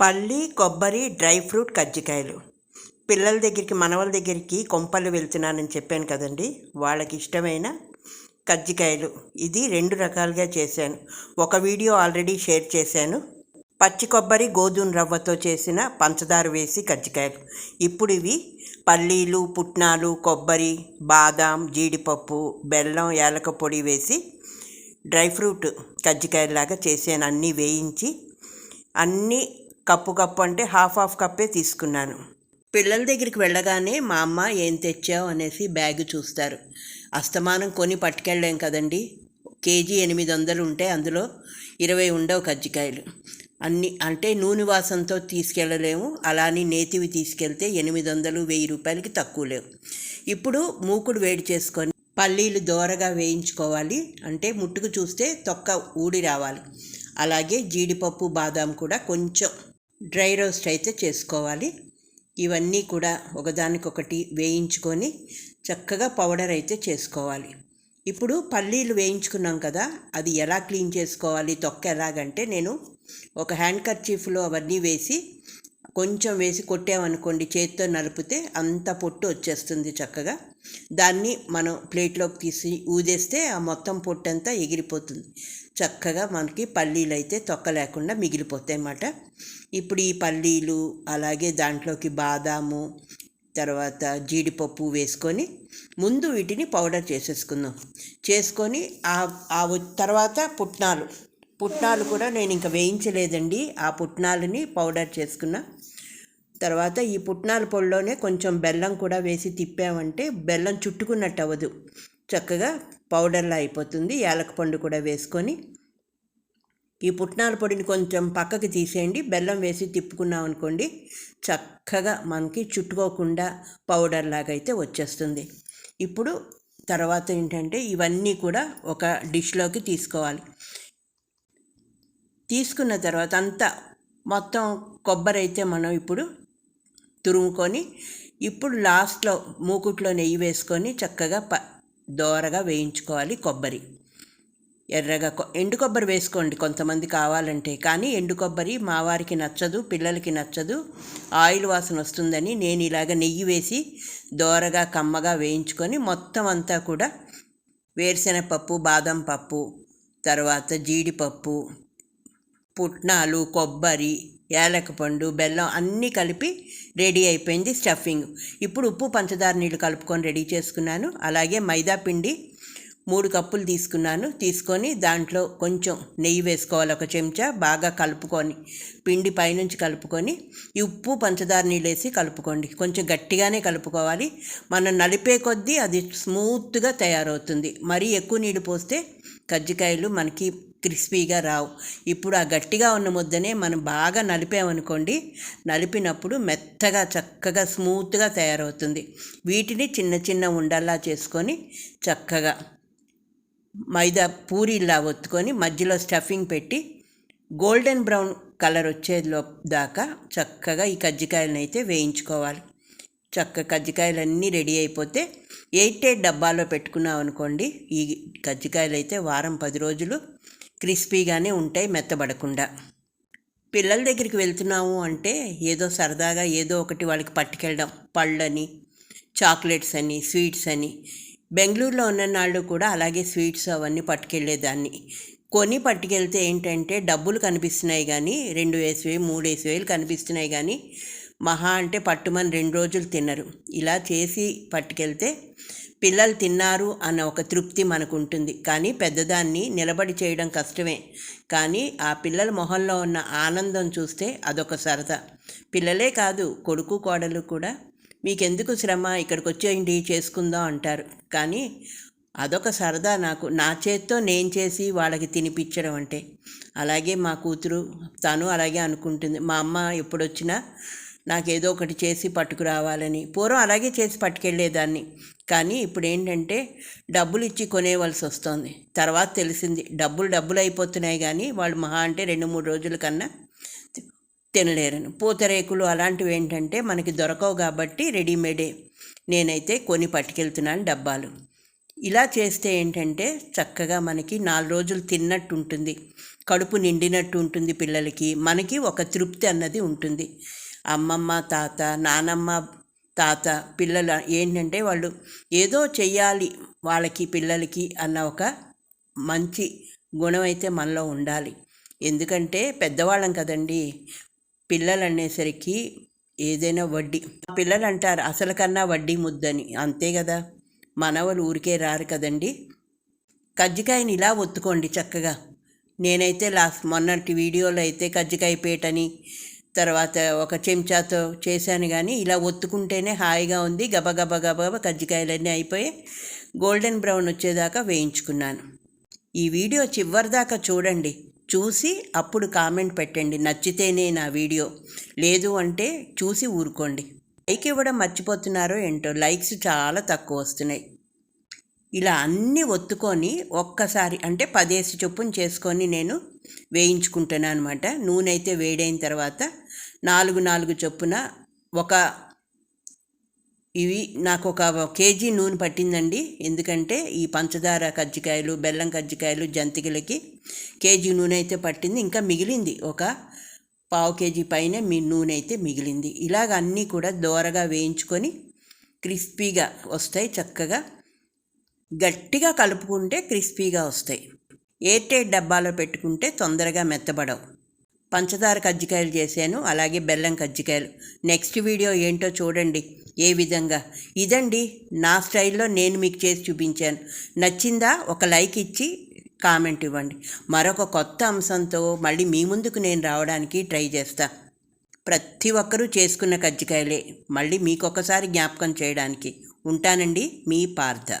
పల్లి కొబ్బరి dry fruit కజ్జికాయలు. పిల్లల దగ్గరికి మనవల దగ్గరికి కొంపలు వెళ్తున్నానని చెప్పాను కదండి. వాళ్ళకి ఇష్టమైన కజ్జికాయలు. ఇది రెండు రకాలుగా చేశాను. ఒక వీడియో ఆల్రెడీ షేర్ చేశాను. పచ్చి కొబ్బరి గోధుమ రవ్వతో చేసిన పంచదార వేసి కజ్జికాయలు. ఇప్పుడు ఇవి పల్లీలు పుట్నాలు కొబ్బరి బాదాం జీడిపప్పు బెల్లం యాలక పొడి వేసి డ్రై ఫ్రూట్ కజ్జికాయలాగా చేశాను. అన్నీ వేయించి అన్నీ కప్పు కప్పు అంటే హాఫ్ హాఫ్ కప్పే తీసుకున్నాను. పిల్లల దగ్గరికి వెళ్ళగానే మా అమ్మ ఏం తెచ్చావు అనేసి బ్యాగ్ చూస్తారు. అస్తమానం కొని పట్టుకెళ్ళాం కదండి. కేజీ ఎనిమిది వందలు ఉంటే అందులో ఇరవై ఉండవు కజ్జికాయలు. అన్ని అంటే నూనె వాసనతో తీసుకెళ్ళలేము. అలానే నేతివి తీసుకెళ్తే ఎనిమిది వందలు వెయ్యి రూపాయలకి తక్కువ లేవు. ఇప్పుడు మూకుడు వేడి చేసుకొని పల్లీలు దోరగా వేయించుకోవాలి. అంటే ముట్టుకు చూస్తే తొక్క ఊడి రావాలి. అలాగే జీడిపప్పు బాదాం కూడా కొంచెం డ్రై రోస్ట్ అయితే చేసుకోవాలి. ఇవన్నీ కూడా ఒకదానికొకటి వేయించుకొని చక్కగా పౌడర్ అయితే చేసుకోవాలి. ఇప్పుడు పల్లీలు వేయించుకున్నాం కదా అది ఎలా క్లీన్ చేసుకోవాలి తొక్క ఎలాగంటే నేను ఒక హ్యాండ్ కర్చీఫ్లో అవన్నీ వేసి కొంచెం వేసి కొట్టామనుకోండి చేత్తో నలిపితే అంత పొట్టు వచ్చేస్తుంది చక్కగా. దాన్ని మనం ప్లేట్లోకి తీసి ఊదేస్తే ఆ మొత్తం పొట్టు అంతా ఎగిరిపోతుంది. చక్కగా మనకి పల్లీలు అయితే తొక్క లేకుండా మిగిలిపోతాయి అన్నమాట ఇప్పుడు ఈ పల్లీలు అలాగే దాంట్లోకి బాదాము తర్వాత జీడిపప్పు వేసుకొని ముందు వీటిని పౌడర్ చేసేసుకుందాం. చేసుకొని ఆ తర్వాత పుట్నాలు. పుట్నాలు కూడా నేను ఇంకా వేయించలేదండి. ఆ పుట్నాలని పౌడర్ చేసుకున్నా. తర్వాత ఈ పుట్నాల పొడిలోనే కొంచెం బెల్లం కూడా వేసి తిప్పామంటే బెల్లం చుట్టుకున్నట్టు అవ్వదు చక్కగా పౌడర్లా అయిపోతుంది. యాలకపండు కూడా వేసుకొని ఈ పుట్నాల పొడిని కొంచెం పక్కకి తీసేయండి. బెల్లం వేసి తిప్పుకున్నాం అనుకోండి చక్కగా మనకి చుట్టుకోకుండా పౌడర్లాగా అయితే వచ్చేస్తుంది. ఇప్పుడు తర్వాత ఏంటంటే ఇవన్నీ కూడా ఒక డిష్లోకి తీసుకోవాలి. తీసుకున్న తర్వాత అంతా మొత్తం కొబ్బరి అయితే మనం ఇప్పుడు తురుముకొని ఇప్పుడు లాస్ట్లో మూకుట్లో నెయ్యి వేసుకొని చక్కగా ప దోరగా వేయించుకోవాలి కొబ్బరి. ఎర్రగా ఎండు కొబ్బరి వేసుకోండి కొంతమంది కావాలంటే కానీ ఎండు కొబ్బరి మా వారికి నచ్చదు పిల్లలకి నచ్చదు. ఆయిల్ వాసన వస్తుందని నేను ఇలాగ నెయ్యి వేసి దోరగా కమ్మగా వేయించుకొని మొత్తం అంతా కూడా వేరుశెనగపప్పు బాదం పప్పు తర్వాత జీడిపప్పు పుట్నాలు కొబ్బరి ఏలకపండు బెల్లం అన్నీ కలిపి రెడీ అయిపోయింది స్టఫింగ్. ఇప్పుడు ఉప్పు పంచదార నీళ్ళు కలుపుకొని రెడీ చేసుకున్నాను. అలాగే మైదా పిండి మూడు కప్పులు తీసుకున్నాను. తీసుకొని దాంట్లో కొంచెం నెయ్యి వేసుకోవాలి ఒక చెంచా బాగా కలుపుకొని పిండి పైనుంచి కలుపుకొని ఈ ఉప్పు పంచదార నీళ్ళు వేసి కలుపుకోండి. కొంచెం గట్టిగానే కలుపుకోవాలి. మనం నలిపే కొద్దీ అది స్మూత్గా తయారవుతుంది. మరీ ఎక్కువ నీళ్ళు పోస్తే కజ్జికాయలు మనకి క్రిస్పీగా రావు. ఇప్పుడు ఆ గట్టిగా ఉన్న ముద్దనే మనం బాగా నలిపామనుకోండి నలిపినప్పుడు మెత్తగా చక్కగా స్మూత్గా తయారవుతుంది. వీటిని చిన్న చిన్న ఉండల్లా చేసుకొని చక్కగా మైదా పూరీలా ఒత్తుకొని మధ్యలో స్టఫింగ్ పెట్టి గోల్డెన్ బ్రౌన్ కలర్ వచ్చేలో దాకా చక్కగా ఈ కజ్జికాయలను అయితే వేయించుకోవాలి. చక్క కజ్జికాయలన్నీ రెడీ అయిపోతే ఎయిట్ ఎయిట్ డబ్బాలో పెట్టుకున్నాం అనుకోండి ఈ కజ్జికాయలు అయితే వారం పది రోజులు క్రిస్పీగానే ఉంటాయి మెత్తబడకుండా. పిల్లల దగ్గరికి వెళ్తున్నాము అంటే ఏదో సరదాగా ఏదో ఒకటి వాళ్ళకి పట్టుకెళ్ళడం. పళ్ళని చాక్లెట్స్ అని స్వీట్స్ అని. బెంగళూరులో ఉన్న నాళ్ళు కూడా అలాగే స్వీట్స్ అవన్నీ పట్టుకెళ్ళేదాన్ని. కొని పట్టుకెళ్తే ఏంటంటే డబ్బులు కనిపిస్తున్నాయి కానీ రెండు వేసి వేలు మూడు వేసి వేలు కనిపిస్తున్నాయి కానీ మహా అంటే పట్టుమని రెండు రోజులు తినరు. ఇలా చేసి పట్టుకెళ్తే పిల్లలు తిన్నారు అన్న ఒక తృప్తి మనకు ఉంటుంది కానీ పెద్దదాన్ని నిలబడి చేయడం కష్టమే. కానీ ఆ పిల్లల మొహంలో ఉన్న ఆనందం చూస్తే అదొక సరదా. పిల్లలే కాదు కొడుకు కోడలు కూడా మీకెందుకు శ్రమ? ఇక్కడికి వచ్చేయండి చేసుకుందాం అంటారు. కానీ అదొక సరదా నాకు. నా చేత్తో నేను చేసి వాళ్ళకి తినిపించడం అంటే. అలాగే మా కూతురు తను అలాగే అనుకుంటుంది. మా అమ్మ ఎప్పుడొచ్చినా నాకు ఏదో ఒకటి చేసి పట్టుకురావాలని. పూర్వం అలాగే చేసి పట్టుకెళ్ళేదాన్ని. కానీ ఇప్పుడు ఏంటంటే డబ్బులు ఇచ్చి కొనేవలసి వస్తుంది తర్వాత తెలిసింది డబ్బులు డబ్బులు అయిపోతున్నాయి కానీ వాళ్ళు మహా అంటే రెండు మూడు రోజుల కన్నా తినలేరని. పూతరేకులు అలాంటివి ఏంటంటే మనకి దొరకవు కాబట్టి రెడీమేడే. నేనైతే కొని పట్టుకెళ్తున్నాను డబ్బాలు. ఇలా చేస్తే ఏంటంటే చక్కగా మనకి నాలుగు రోజులు తిన్నట్టు ఉంటుంది కడుపు నిండినట్టు ఉంటుంది పిల్లలకి. మనకి ఒక తృప్తి అన్నది ఉంటుంది. అమ్మమ్మ తాత నానమ్మ తాత పిల్లలు ఏంటంటే వాళ్ళు ఏదో చెయ్యాలి వాళ్ళకి పిల్లలకి అన్న ఒక మంచి గుణం అయితే మనలో ఉండాలి. ఎందుకంటే పెద్దవాళ్ళం కదండి పిల్లలు అనేసరికి ఏదైనా వడ్డీ పిల్లలు అంటారు అసలు కన్నా వడ్డీ ముద్దని అంతే కదా. మనవలు ఊరికే రారు కదండి. కజ్జికాయని ఇలా ఒత్తుకోండి చక్కగా. నేనైతే లాస్ట్ మొన్నటి వీడియోలో అయితే కజ్జికాయ పేటని తర్వాత ఒక చెంచాతో చేశాను కానీ ఇలా ఒత్తుకుంటేనే హాయిగా ఉంది. గబగబ గబగబ కజ్జికాయలన్నీ అయిపోయి గోల్డెన్ బ్రౌన్ వచ్చేదాకా వేయించుకున్నాను. ఈ వీడియో చివరిదాకా చూడండి. చూసి అప్పుడు కామెంట్ పెట్టండి. నచ్చితేనే నా వీడియో. లేదు అంటే చూసి ఊరుకోండి. లైక్ ఇవ్వడం మర్చిపోతున్నారో ఏంటో. లైక్స్ చాలా తక్కువ వస్తున్నాయి. ఇలా అన్నీ ఒత్తుకొని ఒక్కసారి అంటే పదేసి చొప్పున చేసుకొని నేను వేయించుకుంటాను అనమాట నూనె అయితే వేడైన తర్వాత నాలుగు నాలుగు చొప్పున ఒక ఇవి నాకు ఒక కేజీ నూనె పట్టిందండి. ఎందుకంటే ఈ పంచదార కజ్జికాయలు బెల్లం కజ్జికాయలు జంతికలకి కేజీ నూనె అయితే పట్టింది. ఇంకా మిగిలింది ఒక పావు కేజీ పైన మీ నూనె అయితే మిగిలింది. ఇలాగ అన్నీ కూడా దోరగా వేయించుకొని క్రిస్పీగా వస్తాయి చక్కగా. గట్టిగా కలుపుకుంటే క్రిస్పీగా వస్తాయి. ఎయిర్టైట్ డబ్బాలో పెట్టుకుంటే తొందరగా మెత్తబడవు. పంచదార కజ్జికాయలు చేశాను అలాగే బెల్లం కజ్జికాయలు. నెక్స్ట్ వీడియో ఏంటో చూడండి. ఏ విధంగా? ఇదండి నా స్టైల్లో నేను మీకు చేసి చూపించాను. నచ్చిందా? ఒక లైక్ ఇచ్చి కామెంట్ ఇవ్వండి. మరొక కొత్త అంశంతో మళ్ళీ మీ ముందుకు నేను రావడానికి ట్రై చేస్తా. ప్రతి ఒక్కరూ చేసుకున్న కజ్జికాయలే. మళ్ళీ మీకొకసారి జ్ఞాపకం చేయడానికి. ఉంటానండి మీ పార్థ.